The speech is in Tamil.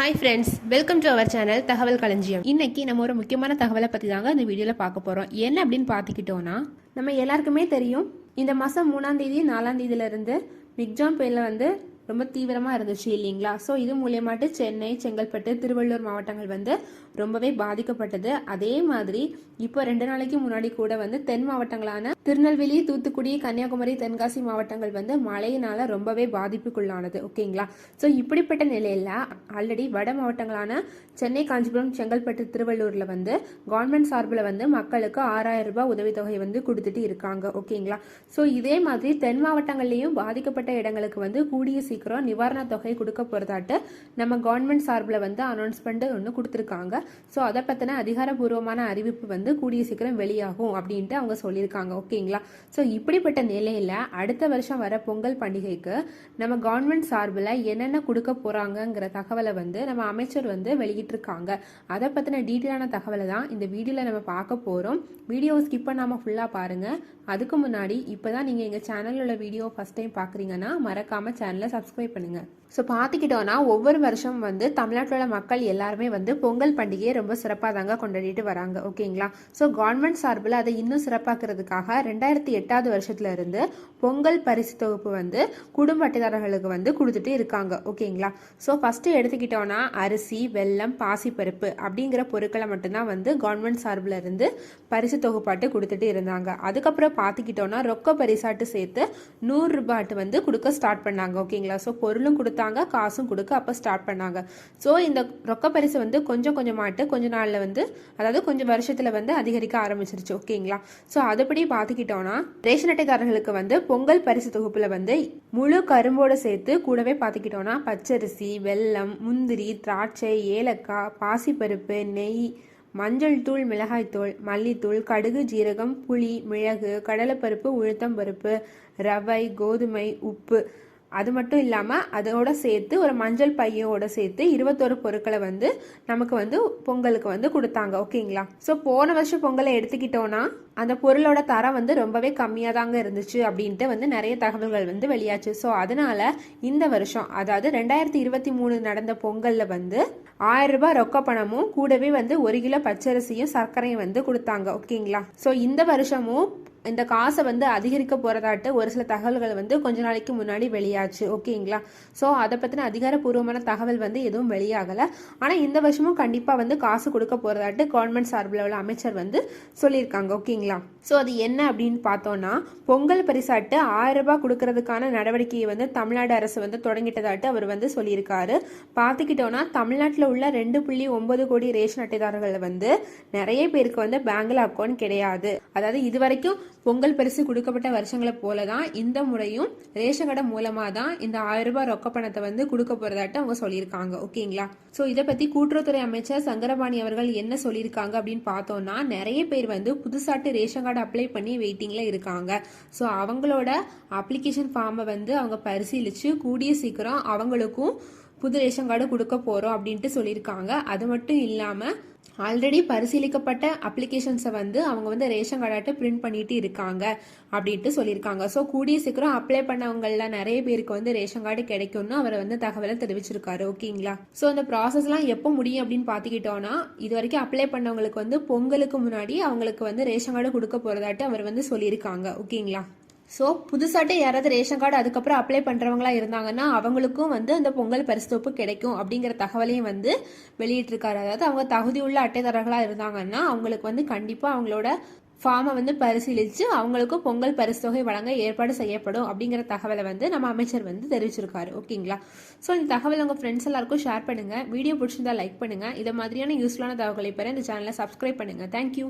Hi friends welcome to our channel தகவல் களஞ்சியம் இன்னைக்கு நம்ம ஒரு முக்கியமான தகவலை பற்றி தாங்க இந்த வீடியோவில் பார்க்க போகிறோம் என்ன அப்படின்னு பார்த்துக்கிட்டோன்னா நம்ம எல்லாருக்குமே தெரியும் இந்த மாதம் மூணாம் தேதி நாலாம் தேதியிலேருந்து மிக்ஜாம் புயலில் வந்து ரொம்ப தீவிரமாக இருந்துச்சு இல்லைங்களா? ஸோ இது மூலியமாட்டு சென்னை செங்கல்பட்டு திருவள்ளூர் மாவட்டங்கள் வந்து ரொம்பவே பாதிக்கப்பட்டது. அதே மாதிரி இப்போ ரெண்டு நாளைக்கு முன்னாடி கூட வந்து தென் மாவட்டங்களான திருநெல்வேலி தூத்துக்குடி கன்னியாகுமரி தென்காசி மாவட்டங்கள் வந்து மழையினால ரொம்பவே பாதிப்புக்குள்ளானது. ஓகேங்களா? ஸோ இப்படிப்பட்ட நிலையில் ஆல்ரெடி வட மாவட்டங்களான சென்னை காஞ்சிபுரம் செங்கல்பட்டு திருவள்ளூரில் வந்து கவர்மெண்ட் சார்பில் வந்து மக்களுக்கு ஆறாயிரம் ரூபாய் உதவித்தொகை வந்து கொடுத்துட்டு இருக்காங்க. ஓகேங்களா? ஸோ இதே மாதிரி தென் மாவட்டங்கள்லேயும் பாதிக்கப்பட்ட இடங்களுக்கு வந்து கூடிய சீக்கிரம் நிவாரணத் தொகை கொடுக்க போகிறதாட்டு நம்ம கவர்மெண்ட் சார்பில் வந்து அனௌன்ஸ்மெண்ட் ஒன்று கொடுத்துருக்காங்க. ஸோ அதை பற்றின அதிகாரப்பூர்வமான அறிவிப்பு வந்து கூடிய சீக்கிரம் வெளியாகும் அப்படின்ட்டு அவங்க சொல்லியிருக்காங்க. ஓகேங்களா? ஸோ இப்படிப்பட்ட நிலையில் அடுத்த வருஷம் வர பொங்கல் பண்டிகைக்கு நம்ம கவர்மெண்ட் சார்பில் என்னென்ன கொடுக்க போகிறாங்கங்கிற தகவலை வந்து நம்ம அமைச்சர் வந்து வெளியிட்டிருக்காங்க. அதை பற்றின டீட்டெயிலான தகவலை தான் இந்த வீடியோவில் நம்ம பார்க்க போகிறோம் வீடியோவை ஸ்கிப் பண்ணாமல் ஃபுல்லாக பாருங்கள் அதுக்கு முன்னாடி இப்போ தான் நீங்கள் எங்கள் சேனலில் உள்ள வீடியோ ஃபஸ்ட் டைம் பார்க்குறீங்கன்னா மறக்காமல் சேனலை சப்ஸ்கிரைப் பண்ணுங்கள் ஸோ பார்த்துக்கிட்டோன்னா ஒவ்வொரு வருஷம் வந்து தமிழ்நாட்டில் உள்ள மக்கள் எல்லாருமே வந்து பொங்கல் பண்டிகையை ரொம்ப சிறப்பாக தாங்க கொண்டாடிட்டு வராங்க. ஓகேங்களா? ஸோ கவர்மெண்ட் சார்பில் அதை இன்னும் சிறப்பாக்குறதுக்காக ரெண்டாயிரத்தி எட்டாவது வருஷத்துல இருந்து பொங்கல் பரிசு தொகுப்பு வந்து குடும்ப அட்டைதாரர்களுக்கு வந்து கொடுத்துட்டு இருக்காங்க. ஓகேங்களா? ஸோ ஃபஸ்ட்டு எடுத்துக்கிட்டோன்னா அரிசி வெல்லம் பாசிப்பருப்பு அப்படிங்கிற பொருட்களை மட்டும்தான் வந்து கவர்மெண்ட் சார்பில் இருந்து பரிசு தொகுப்பாட்டு கொடுத்துட்டு இருந்தாங்க. அதுக்கப்புறம் பார்த்துக்கிட்டோன்னா ரொக்க பரிசாட்டு சேர்த்து நூறுரூபாட்டு வந்து கொடுக்க ஸ்டார்ட் பண்ணாங்க. ஓகேங்களா? ஸோ பொருளும் கொடுத்தாங்க காசும் கொடுக்க அப்போ ஸ்டார்ட் பண்ணாங்க. ஸோ இந்த ரொக்க பரிசு வந்து கொஞ்சம் கொஞ்சமாட்டு கொஞ்ச நாளில் வந்து அதாவது கொஞ்சம் வருஷத்தில் வந்து அதிகரிக்க ஆரம்பிச்சிருச்சு. ஓகேங்களா ஸோ அதுபடி பார்த்துக்கிட்டோன்னா ரேஷன் அட்டைக்காரர்களுக்கு வந்து பொங்கல் பரிசு தொகுப்பில் வந்து முழு கரும்போடு சேர்த்து கூடவே பார்த்துக்கிட்டோன்னா பச்சரிசி வெல்லம் முந்திரி திராட்சை ஏலக்காய் பாசிப்பருப்பு நெய் மஞ்சள் தூள் மிளகாய்த்தூள் மல்லித்தூள் கடுகு ஜீரகம் புளி மிளகு கடலைப்பருப்பு உளுத்தம்பருப்பு ரவை கோதுமை உப்பு. அது மட்டும் இல்லாமல் அதோட சேர்த்து ஒரு மஞ்சள் பையோட சேர்த்து இருபத்தொரு பொருட்களை வந்து நமக்கு வந்து பொங்கலுக்கு வந்து கொடுத்தாங்க. ஓகேங்களா ஸோ போன வருஷம் பொங்கலை எடுத்துக்கிட்டோன்னா அந்த பொருளோட தரம் வந்து ரொம்பவே கம்மியாக தாங்க இருந்துச்சு அப்படின்ட்டு வந்து நிறைய தகவல்கள் வந்து வெளியாச்சு. ஸோ அதனால இந்த வருஷம் அதாவது ரெண்டாயிரத்தி இருபத்தி மூணு நடந்த பொங்கலில் வந்து ஆயிரம் ரூபாய் ரொக்க பணமும் கூடவே வந்து ஒரு கிலோ பச்சரிசியும் சர்க்கரையும் வந்து கொடுத்தாங்க. ஓகேங்களா? ஸோ இந்த வருஷமும் இந்த காசை வந்து அதிகரிக்க போகிறதாட்டு ஒரு சில தகவல்கள் வந்து கொஞ்ச நாளைக்கு முன்னாடி வெளியாச்சு. ஓகேங்களா? ஸோ அதை பற்றின அதிகாரப்பூர்வமான தகவல் வந்து எதுவும் வெளியாகலை. ஆனால் இந்த வருஷமும் கண்டிப்பாக வந்து காசு கொடுக்க போகிறதாட்டு கவர்மெண்ட் சார்பில் உள்ள அமைச்சர் வந்து சொல்லியிருக்காங்க. ஓகேங்களா? ஸோ அது என்ன அப்படின்னு பார்த்தோன்னா பொங்கல் பரிசாட்டு ஆயிரம் ரூபாய் கொடுக்கறதுக்கான நடவடிக்கையை வந்து தமிழ்நாடு அரசு வந்து தொடங்கிட்டதாட்டு அவர் வந்து சொல்லியிருக்காரு. பார்த்துக்கிட்டோன்னா தமிழ்நாட்டில் உள்ள ரெண்டு புள்ளி ஒன்பது கோடி ரேஷன் அட்டைதாரர்கள் வந்து நிறைய பேருக்கு வந்து பேங்கில் அக்கௌண்ட் கிடையாது. அதாவது இது வரைக்கும் பொங்கல் பரிசு கொடுக்கப்பட்ட வருஷங்களை போல தான் இந்த முறையும் ரேஷன் கடை மூலமாக தான் இந்த ஆயிரம் ரூபாய் ரொக்க பணத்தை வந்து கொடுக்க போகிறதாட்டு அவங்க சொல்லியிருக்காங்க. ஓகேங்களா? ஸோ இதை பற்றி கூட்டுறவுத்துறை அமைச்சர் சங்கரபாணி அவர்கள் என்ன சொல்லியிருக்காங்க அப்படின்னு பார்த்தோம்னா நிறைய பேர் வந்து புதுசாட்டு ரேஷன் கார்டு அப்ளை பண்ணி வெயிட்டிங்கில் இருக்காங்க. ஸோ அவங்களோட அப்ளிகேஷன் ஃபார்மை வந்து அவங்க பரிசீலித்து கூடிய சீக்கிரம் அவங்களுக்கும் புது ரேஷன் கார்டு கொடுக்க போகிறோம் அப்படின்ட்டு சொல்லியிருக்காங்க. அது மட்டும் இல்லாமல் ஆல்ரெடி பரிசீலிக்கப்பட்ட அப்ளிகேஷன்ஸை வந்து அவங்க வந்து ரேஷன் கார்டாட்ட பிரிண்ட் பண்ணிட்டு இருக்காங்க அப்படின்ட்டு சொல்லியிருக்காங்க. ஸோ கூடிய சீக்கிரம் அப்ளை பண்ணவங்கள நிறைய பேருக்கு வந்து ரேஷன் கார்டு கிடைக்கும்னு அவர் வந்து தகவலை தெரிவிச்சிருக்காரு. ஓகேங்களா ஸோ அந்த ப்ராசஸ்லாம் எப்போ முடியும் அப்படின்னு பார்த்துக்கிட்டோன்னா இது வரைக்கும் அப்ளை பண்ணவங்களுக்கு வந்து பொங்கலுக்கு முன்னாடி அவங்களுக்கு வந்து ரேஷன் கார்டு கொடுக்க போகிறதாட்டு அவர் வந்து சொல்லியிருக்காங்க. ஓகேங்களா ஸோ புதுசாட்டு யாராவது ரேஷன் கார்டு அதுக்கப்புறம் அப்ளை பண்ணுறவங்களா இருந்தாங்கன்னா அவங்களுக்கும் வந்து அந்த பொங்கல் பரிசுத்தொப்பு கிடைக்கும் அப்படிங்கிற தகவலையும் வந்து வெளியிட்டிருக்காரு. அதாவது அவங்க தகுதி உள்ள அட்டைதாரர்களாக இருந்தாங்கன்னா அவங்களுக்கு வந்து கண்டிப்பாக அவங்களோட ஃபார்மை வந்து பரிசீலித்து அவங்களுக்கும் பொங்கல் பரிசு தொகை வழங்க ஏற்பாடு செய்யப்படும் அப்படிங்கிற தகவலை வந்து நம்ம அமைச்சர் வந்து தெரிவிச்சிருக்காரு. ஓகேங்களா? ஸோ இந்த தகவல் உங்கள் ஃப்ரெண்ட்ஸ் எல்லாருக்கும் ஷேர் பண்ணுங்கள் வீடியோ பிடிச்சிருந்தா லைக் பண்ணுங்கள் இதை மாதிரியான யூஸ்ஃபுல்லான தகவலை பெற இந்த சேனலை சப்ஸ்கிரைப் பண்ணுங்கள் தேங்க்யூ